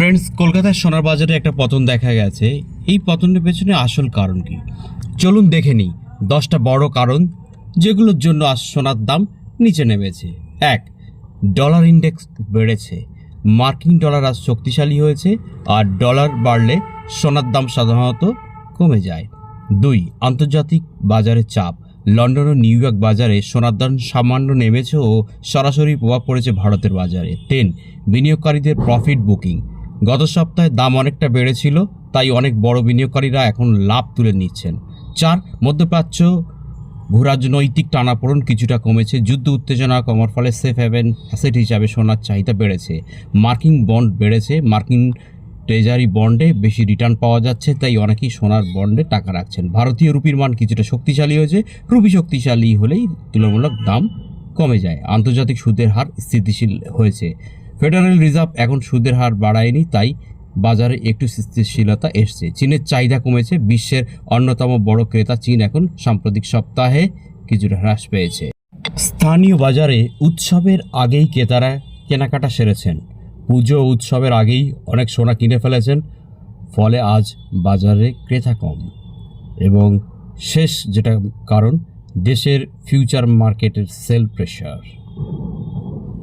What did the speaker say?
Friends কলকাতার সোনার বাজারে একটা পতন দেখা গেছে। এই পতনের পেছনে আসল কারণ কি? চলুন দেখে নিই। দশটা বড় কারণ যেগুলোর জন্য আজ সোনার দাম নিচে নেমেছে। এক, ডলার ইন্ডেক্স বেড়েছে। মার্কিন ডলার আজ শক্তিশালী হয়েছে আর ডলার বাড়লে সোনার দাম সাধারণত কমে যায়। দুই, আন্তর্জাতিক বাজারে চাপ। লন্ডন ও নিউ ইয়র্ক বাজারে সোনার দাম সামান্য নেমেছে ও সরাসরি প্রভাব পড়েছে ভারতের বাজারে। তিন, বিনিয়োগকারীদের প্রফিট বুকিং গত সপ্তাহে দাম অনেকটা বেড়েছিল, তাই অনেক বড় বিনিয়োগকারীরা এখন লাভ তুলে নিচ্ছেন। চার, মধ্যপ্রাচ্য ভূরাজনৈতিক টানাপোড়ন কিছুটা কমেছে। যুদ্ধ উত্তেজনা কমার ফলে সেফ হ্যাভেন অ্যাসেট হিসাবে সোনার চাহিদা বেড়েছে। মার্কিন বন্ড বেড়েছে। মার্কিন ট্রেজারি বন্ডে বেশি রিটার্ন পাওয়া যাচ্ছে, তাই অনেকেই সোনার বন্ডে টাকা রাখছেন। ভারতীয় রুপির মান কিছুটা শক্তিশালী হয়েছে। রুপি শক্তিশালী হলেই তুলনামূলক দাম কমে যায়। আন্তর্জাতিক সুদের হার স্থিতিশীল হয়েছে। ফেডারেল রিজার্ভ এখন সুদের হার বাড়ায়নি, তাই বাজারে একটু স্থিতিশীলতা এসছে। চীনের চাহিদা কমেছে, বিশ্বের অন্যতম বড় ক্রেতা চীন এখন সাম্প্রতিক সপ্তাহে কিছুটা হ্রাস পেয়েছে। স্থানীয় বাজারে উৎসবের আগেই ক্রেতারা কেনাকাটা সেরেছেন। পুজো উৎসবের আগেই অনেক সোনা কিনে ফেলেছেন, ফলে আজ বাজারে ক্রেতা কম। এবং শেষ যেটা কারণ, দেশের ফিউচার মার্কেটের সেল প্রেশার